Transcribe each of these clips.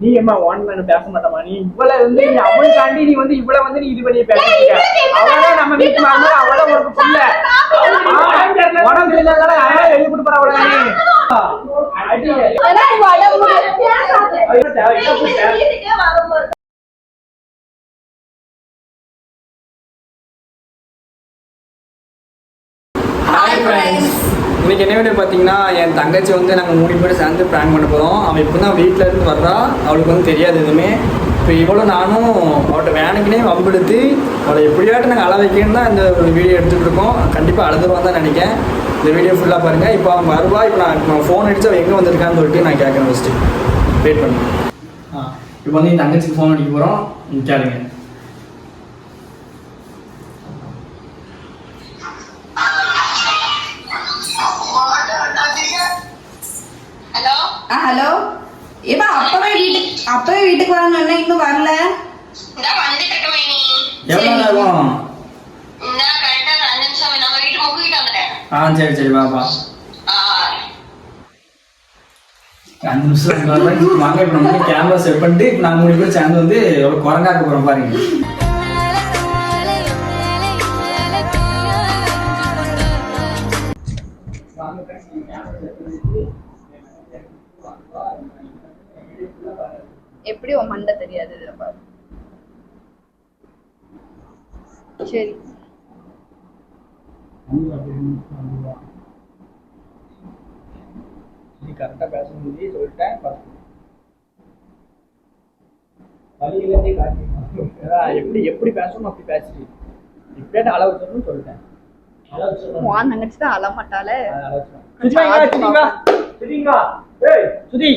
நீ அம்மா one man பேச மாட்டமா நீ இவ்வளவு வந்து நீ அவனுக்காண்டி நீ வந்து இவ்வளவு வந்து நீ இது பண்ணி பேசிட்டு அவதான் நம்ம வீட்டு மாமா அவதான் உனக்கு புள்ள. உடம்பு சரியில்லாத அவன் வெளியே போட்டு போற அவளை நீ. அடி எனக்கு இன்றைக்கி என்ன இன்னைக்கு என்ன வீடியோ பார்த்தீங்கன்னா என் தங்கச்சி வந்து நாங்கள் மூணு பேர் சேர்ந்து ப்ளான் பண்ண போகிறோம் அவள் இப்போ தான் வீட்டில் இருந்து வர்றா. அவளுக்கு வந்து தெரியாது எதுவுமே. இப்போ இவ்வளோ நானும் அவட்ட வேனுக்குனே வம்பெடுத்து அவளை எப்படியாட்டும் நாங்கள் அழ வைக்கணும்னு தான் இந்த ஒரு வீடியோ எடுத்துகிட்டு இருக்கோம். கண்டிப்பாக அழுதுருவான் தான் நினைக்கிறேன். இந்த வீடியோ ஃபுல்லாக பாருங்கள் இப்போ அவன் வருவா. இப்போ நான் ஃபோன் அடித்து அவள் எங்கே வந்திருக்கான்னு சொல்லிட்டு நான் கேட்குறேன் ஃபஸ்ட்டு வெயிட் பண்ணுறேன் ஆ இப்போ வந்து என் தங்கச்சிக்கு ஃபோன் அடிக்க போகிறோம் கேளுங்க ஹலோ ஆ ஹலோ ஏப்பா அப்பவே வீட்டுக்கு அப்பவே வீட்டுக்கு வரணும்னா இன்னும் வரல இந்த வந்துட்டு இருக்க மைனி எவ்வளோ நேரம் இந்த கரெக்டா அஞ்சு நிமிஷம் நம்ம வீட்டு முக்கிட்டு வந்துட்டேன் ஆ சரி சரி வாப்பா ஆ, அஞ்சு நிமிஷம் வாங்க இப்போ நம்ம கேமரா செட் பண்ணிட்டு இப்போ நாங்கள் மூணு பேர் சேர்ந்து வந்து எவ்வளோ குரங்காக்க போகிறோம் பாருங்க. எப்படி உன் மண்டை தெரியாது இதுல பாரு. சரி. நீ பேச சொல்லிட்டேன். வழியிலேருந்தே காட்டி எப்படி எப்படி பேசணும் அப்படி பேசி இப்படியே அளவு சொல்லணும்னு சொல்லிட்டேன். உன் தங்கச்சி தான் அழ மாட்டாளே. அதான் அளவு சொல்லணும். சுதி.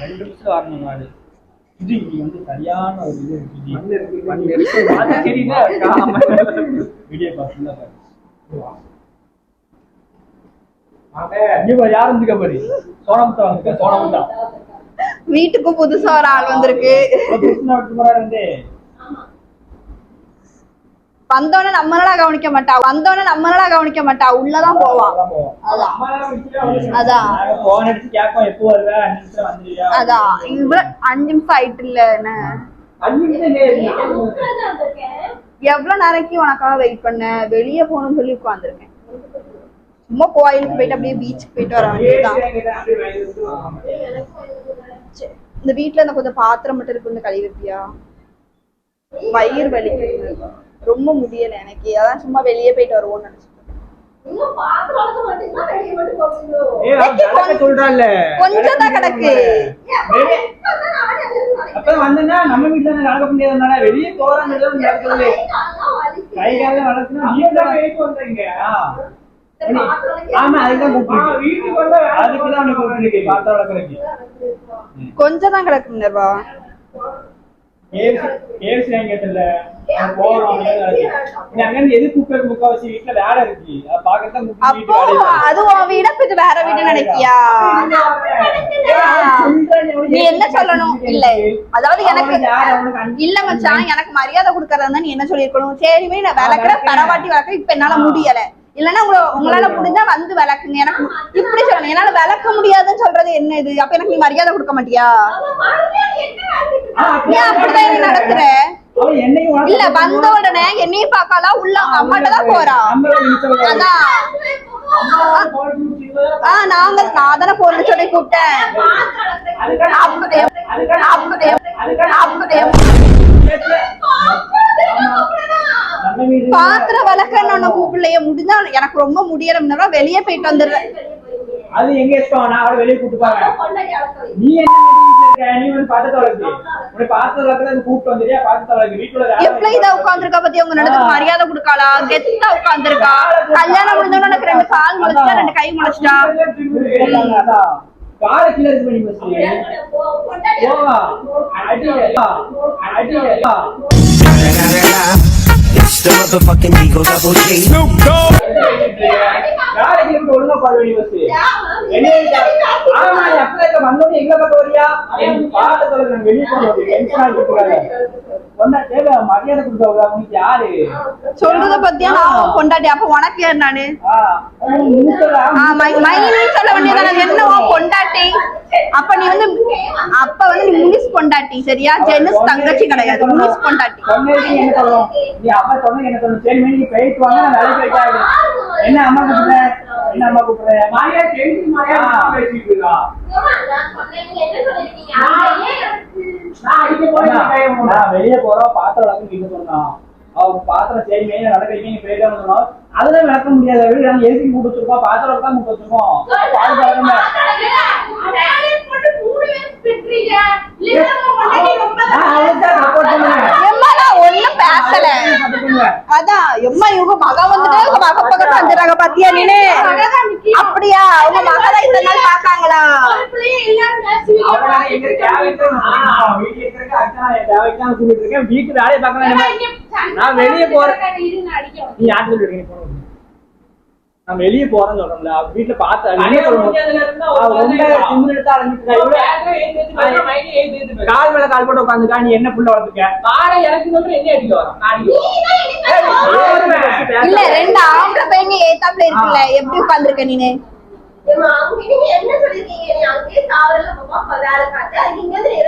ரெண்டு நிமிஷம் வரணும் நாடு நீ வந்து சரியான ஒரு இது. வீடியோ பார்த்துல. வீட்டுக்கும் புதுசா ஒரு ஆள் வந்திருக்கு ஒரு புருஷனை விட்டு போறாரு வந்து. வந்தோடனே நம்மளால கவனிக்க மாட்டா. வந்தோடனே நம்மளால கவனிக்க மாட்டா. உள்ளதான் போவான் அதான். போவோம். அதான். இவ்வளவு அஞ்சு நிமிஷம் ஆயிட்டு இல்ல என்ன. எவ்வளவு நேரக்கு உனக்காக வெயிட் பண்ண? வெளியே போகணும்னு சொல்லி உட்காந்துருக்கேன் சும்மா கோயிலுக்கு போயிட்டு அப்படியே பீச்சுக்கு போயிட்டு வர வேண்டியதுதான். இந்த வீட்ல இந்த கொஞ்சம் பாத்திரம் மட்டும் இருக்கு கொஞ்சம் கழுவி வைப்பியா? வயிறு வலிக்குது. ரொம்ப முடியல எனக்கு. அதான் சும்மா வெளியே போயிட்டு வருவோம்னு சொல்றான்ல. கொஞ்சம் தான் கிடக்கு. வெளியே- அப்பதான் வந்தேன்னா, நம்ம வீட்டுல நடக்க முடியாதனால வெளியே நடக்கிறது. கை கால வந்தீங்க. கொஞ்சம் தான் கிடக்கு மினர்வா கேஎஃப்சி வாங்கி கேட்டல போறோம் நீ அங்க இருந்து எது கூப்பிட்டு முக்காவாசி வீட்டுல வேலை இருக்கு. அதை பாக்கத்தான் கூப்பிட்டு வீட்டு அப்போ வேலை இருக்கு. அது உன் வீட கொஞ்சம் வேற வீடு? நினைக்கியா நீ என்ன சொல்லணும்? இல்ல. அதாவது எனக்கு இல்ல மச்சான் எனக்கு மரியாதை கொடுக்கறதா நீ என்ன சொல்லிருக்கணும் சரிமே நான் விளக்குற பரவாட்டி விளக்க இப்ப என்னால முடியல. இல்லன்னா உங்களை உங்களால முடிஞ்சா வந்து விளக்குங்க. எனக்கு இப்படி சொல்லணும். என்னால விளக்க முடியாதுன்னு சொல்றது என்ன இது? அப்ப எனக்கு நீ மரியாதை கொடுக்க மாட்டியா? நீ அப்படிதான் என்ன நடத்துற? இல்ல வந்த உடனே என்னையும் பார்க்காதா? உள்ள அம்மாட்ட தான் போறா. அதான் அம்மா phone பண்ணி சொல்லுவா. ஆ நாங்க நான் தானே போன சொல்லி கூப்பிட்டேன். பாத்திரம் விளக்கன்னு கூப்பிடலையே முடிஞ்சா எனக்கு ரொம்ப முடியறதுனால வெளியே போயிட்டு வந்துடுறேன். அது எங்க இஷ்டம்? நான் அவளை வெளியே கூட்டு போறேன். நீ என்ன வீட்டுல இருக்க? நீ வந்து உன்னை வளர்க்கறது கூப்பிட்டு வந்துறியா வீட்டுல எப்படி இதா பத்தி உங்க நடந்துக்கு மரியாதை கொடுக்காளா? கெத்தா உட்காந்துருக்கா கல்யாணம் முடிஞ்சோன்னு எனக்கு ரெண்டு கால் முளைச்சிட்டா ரெண்டு கை முளைச்சிட்டா. காலை கீழே இது பண்ணி பேசுறீங்க. The motherfucking Eagle Double G. Snoop Dogg. எங்க இருந்து ஒழுங்கா பாரு வெளிய பஸ் வெளிய ஆமா எப்பல இங்க வந்தோடனே எங்க பக்கம் வரியா? பாத்து சொல்லுங்க நான் வெளிய போறோம் டென்ஷன் ஆகிட்டு ஒன்னா தேவை மரியாதை கொடுத்தவங்க உங்களுக்கு யாரு? சொல்றத பத்தியா? நான் உன் பொண்டாட்டி அப்ப உனக்கு யார் நானு? மைனி சொல்ல வேண்டியதானே என்ன நீ வந்து அப்ப வந்து நீ முனிஸ் பொண்டாட்டி சரியா? ஜெனஸ் தங்கச்சி கிடையாது. முனிஸ் என்ன நீ அப்பா என்ன சரி நான் என்ன அம்மா கூப்பிடுறேன் என்ன கூப்பிடுறேன் மாயா தெரிஞ்சு மாயா பேசிட்டு இருக்கா நான் அடிக்க போறேன் நான் வெளிய போறோம் பாத்திரம் விளக்கு நீங்க சொன்னோம் அவங்க பாத்திரம் சரி மேல நடக்கிறீங்க நீ போயிட்டு சொன்னோம் அதெல்லாம் விளக்க முடியாது வீடு நாங்க எதுக்கு கூட்டு வச்சிருக்கோம் பாத்திரம் தான் கூட்டு வச்சிருக்கோம் பால் பேசல. அதான் எம்மா இவங்க மக வந்துட்டு இவங்க மக பக்கத்துல வந்துடுறாங்க பாத்தியா நீனு? அப்படியா? அவங்க மகதான் இத்தனை நாள் பாக்காங்களா வீட்டு வேலையை பார்க்கலாம் என்ன? நான் வெளிய போறேன். நீ யார் நான் வெளிய போறேன்னு சொல்றேன்ல அவ வீட்டுல பார்த்தா கால் மேல கால் போட்டு உட்காந்துக்கா நீ என்ன புள்ள வளர்த்துக்க? இல்ல ரெண்டு ஆம்பளை பையன் ஏத்தாப்புல இருக்குல்ல. எப்படி உட்கார்ந்திருக்க நீனு?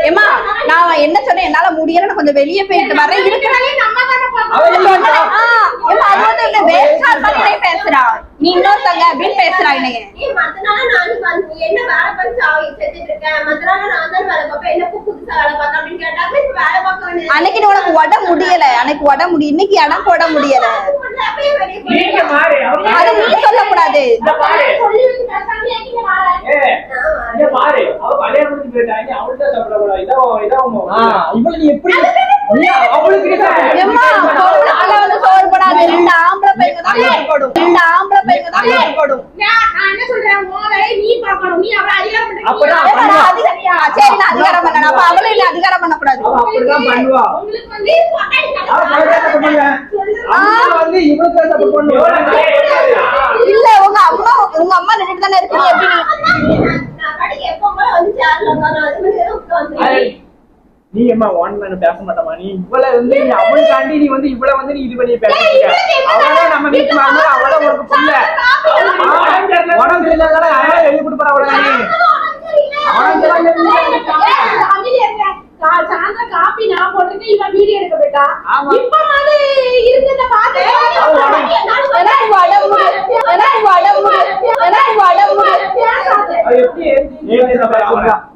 ஏமா நான் என்ன சொன்னேன்? என்னால முடியல கொஞ்சம் வெளியே போயிட்டு வரேன். இருக்கிறானே பேசுறா. நீ இன்னொருத்தங்க அப்படின்னு பேசுறா என்னைய. அன்னைக்கு உனக்கு உட முடியல. அன்னைக்கு உட முடியும் இன்னைக்கு இடம் போட முடியல. அது நீ சொல்லக்கூடாது இந்த அம்மா வந்து இவளுக்கு சப்போர்ட் பண்ணுவா. இல்ல உங்க அம்மா உங்க அம்மா நின்னுட்டு தானே இருக்கு. நீ எப்படி நீ அம்மா ஒன் மேன் பேச மாட்டமா நீ இவள வந்து நீ அவளுக்காண்டி நீ வந்து இவள வந்து நீ இது பண்ணி பேசிட்டு அவதான் நம்ம வீட்டு மாமா அவள உனக்கு புள்ள. உடம்பு சரியில்லாத அவள எழுதி கொடுப்பற அவள காப்பி நான் போட்டுட்டு இவன் வீடியோ எடுக்க போயிட்டா. இப்ப வந்து இருக்கிறத பேசுறா?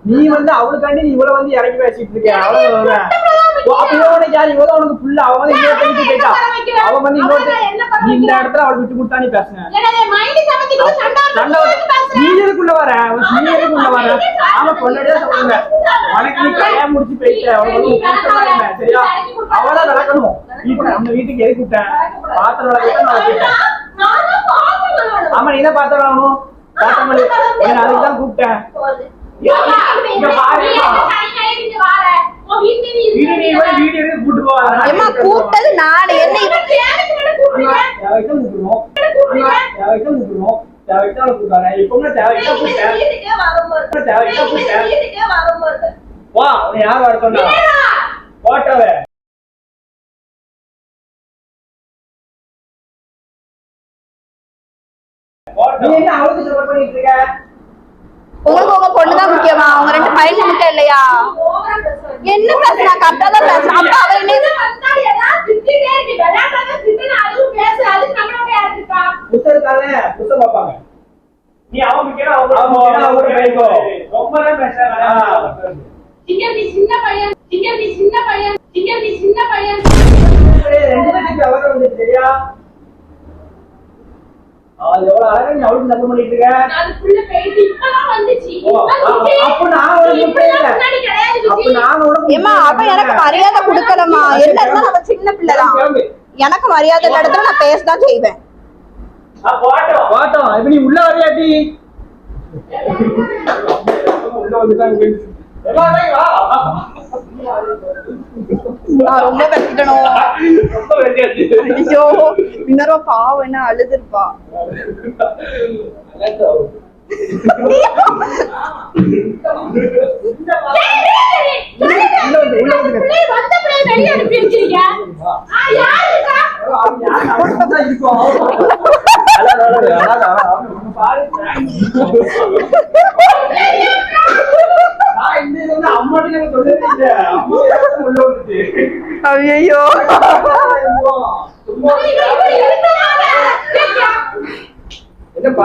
நீ வந்து அவளுக்காண்டி நீ இவள வந்து இறக்கி பேசிட்டு இருக்க அவள அப்படியே உனக்கு யாரு? இவள உனக்கு புள்ள. அவ வந்து இன்னொரு பெண்ணுக்கு போயிட்டா அவ வந்து இன்னொரு இந்த இடத்துல அவளை விட்டு கொடுத்தா நீ பேசுன. நீ எதுக்குள்ள வர? ஆமா கொண்டாடியே சொல்லுங்க உனக்கு நீ கல்யாணம் முடிச்சு போயிட்ட? அவளுக்கு சரியா? நடக்கணும். இப்ப நம்ம வீட்டுக்கு எதுக்கு விட்டேன் பாத்திரம் விளக்கிட்டு நான் வச்சுட்டேன் ஆமா நீ தான் பாத்திரம் வாங்கணும் பாத்திரம் அதுக்கு தான் கூப்பிட்டேன். கூப்பிட்டது நான். என்ன கூப்பிடுவோம் தேவைக்கு கூப்பிடுவோம் தேவைக்கு தான் கூப்பிட்டாங்க தேவைக்கு தேவைக்கு வா யார் வர சொன்னா என்ன அவளுக்கு சப்போர்ட் பண்ணிட்டு இருக்க உங்களுக்கு உங்க பொண்ணுதான் முக்கியமா அவங்க ரெண்டு பையன் முக்கியம் இல்லையா என்ன பேசுறா கரெக்டா தான் பேசுறா அப்ப அவ என்ன புத்தகம் பார்ப்பாங்க நீ பேசோ ரொம்ப நேரம் பேசுறாங்க சின்ன பையன் சின்ன பையன் சின்ன பையன். ரெண்டு பேருக்கு அவரை வந்து சரியா அது எவ்வளவு அழகா நீ அவளுக்கு சப்போர்ட் பண்ணிட்டு இருக்க. அதுக்குள்ள போயிட்டு இப்பதான் வந்துச்சு. ஓ, அ- அப்ப நான் உனக்கு. அப்ப நான் அவ எனக்கு மரியாதை கொடுக்கலமா என்ன அவ சின்ன பிள்ளைதான். கிளம்பு. எனக்கு மரியாதை இடத்துல நான் பேசதான் செய்வேன். போட்டோம் இப்ப நீ உள்ள வரையாட்டி ரொம்ப வெட்டியாச்சு. ஐயோ இன்னொரு பாவம் என்ன அழுதுருப்பா வெளியே அனுப்பி இருக்கும்? அழாத, அழாத, அழாத, அழாத. உன்னை பாரு. நான் இந்த இது வந்து அம்மாட்ட எனக்கு சொல்லவே இல்லை. அம்மா ஏதாவது உள்ள வந்துச்சு. ஐயோ சும்மா இப்படி இருக்கலாமா? என்ன பார்த்து இவன் இப்படி இருக்க மாட்டானே நான் யோசிக்கிறேன். இவன் மனசு புரிஞ்சுக்கிறா. சும்மா நிறைய செய்வோம் பிராங்க் அதுக்காண்டி வெளிய போச்சுட்டு உன் பொண்டாட்டி கேக்குறான், அவன் முக்கியமா இவன் நான் ஒண்ணு என்னைக்கு எது பேசுங்க நீங்க பேசுறா அதே அதான் எனக்கு தெரியும் ஒண்ணும் நீ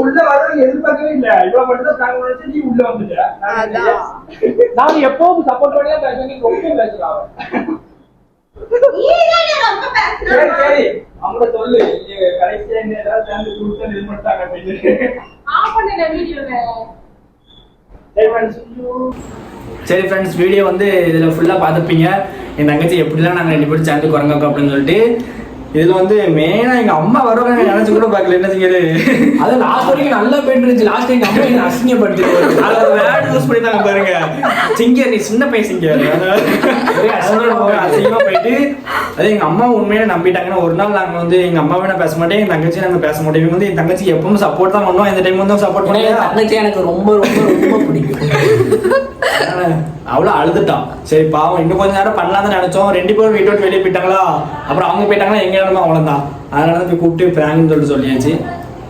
உள்ள வரணும் எதிர்பார்க்கவே இல்ல. இவ்வளவு மட்டும் தான் பிராங்க் பண்ணிச்சு நீ உள்ள வந்துட்ட. நான் எப்பவும் சப்போர்ட் பண்ணியா பேசுவேன். நீ ரொம்ப பேசுன. சரி சரி. அவங்க சொல்லு. கடைசியா என்ன ஏதாவது சேர்ந்து கொடுத்து இது பண்ணிட்டாங்க. சரி ஃப்ரெண்ட்ஸ் வீடியோ வந்து இதில் ஃபுல்லாக பார்த்துப்பீங்க. என் தங்கச்சி எப்படிலாம் நாங்கள் ரெண்டு பேரும் சேர்ந்து குரங்கக்கோ அப்படின்னு சொல்லிட்டு இதில் வந்து மெயினாக எங்கள் அம்மா வருவாங்க நினச்சி கூட பார்க்கல. என்ன செய்யுது அது? லாஸ்ட் வரைக்கும் நல்லா போயிட்டு இருந்துச்சு. லாஸ்ட் எங்க அம்மா என்ன அசிங்கப்படுத்தி அதை வேர்டு யூஸ் பண்ணிட்டாங்க பாருங்க. சிங்கர் நீ சின்ன பையன் சிங்கர். அசிங்கமாக போயிட்டு. அது எங்கள் அம்மா உண்மையில நம்பிட்டாங்கன்னா ஒரு நாள் நாங்கள் வந்து எங்கள் அம்மா வேணா பேச மாட்டேன் என் தங்கச்சி நாங்கள் பேச மாட்டோம். இவங்க வந்து என் தங்கச்சி எப்பவும் சப்போர்ட் தான் பண்ணுவோம் இந்த டைம் வந்து சப்போர்ட் உனக்கு பண்ணி தங்கச்சி எனக்கு ரொம்ப ரொம்ப ரொம்ப பிடிக்கும். அவ்வளோ அழுதுட்டான் சரி பாவம் இன்னும் கொஞ்ச நேரம் பண்ணலாம்னு நினைச்சோம். ரெண்டு பேரும் வீட்டை விட்டு வெளியே போயிட்டாங்களா? அப்புறம் அவங்க போயிட்டாங்கன்னா எங்க இடமா அவ்வளோதான் அதனால தான் போய் கூப்பிட்டு பிராங்க்னு சொல்லிட்டு சொல்லியாச்சு.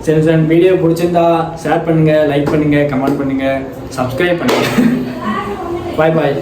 சரி சார் வீடியோ பிடிச்சிருந்தா ஷேர் பண்ணுங்க லைக் பண்ணுங்க கமெண்ட் பண்ணுங்க சப்ஸ்கிரைப் பண்ணுங்க. பாய் பாய்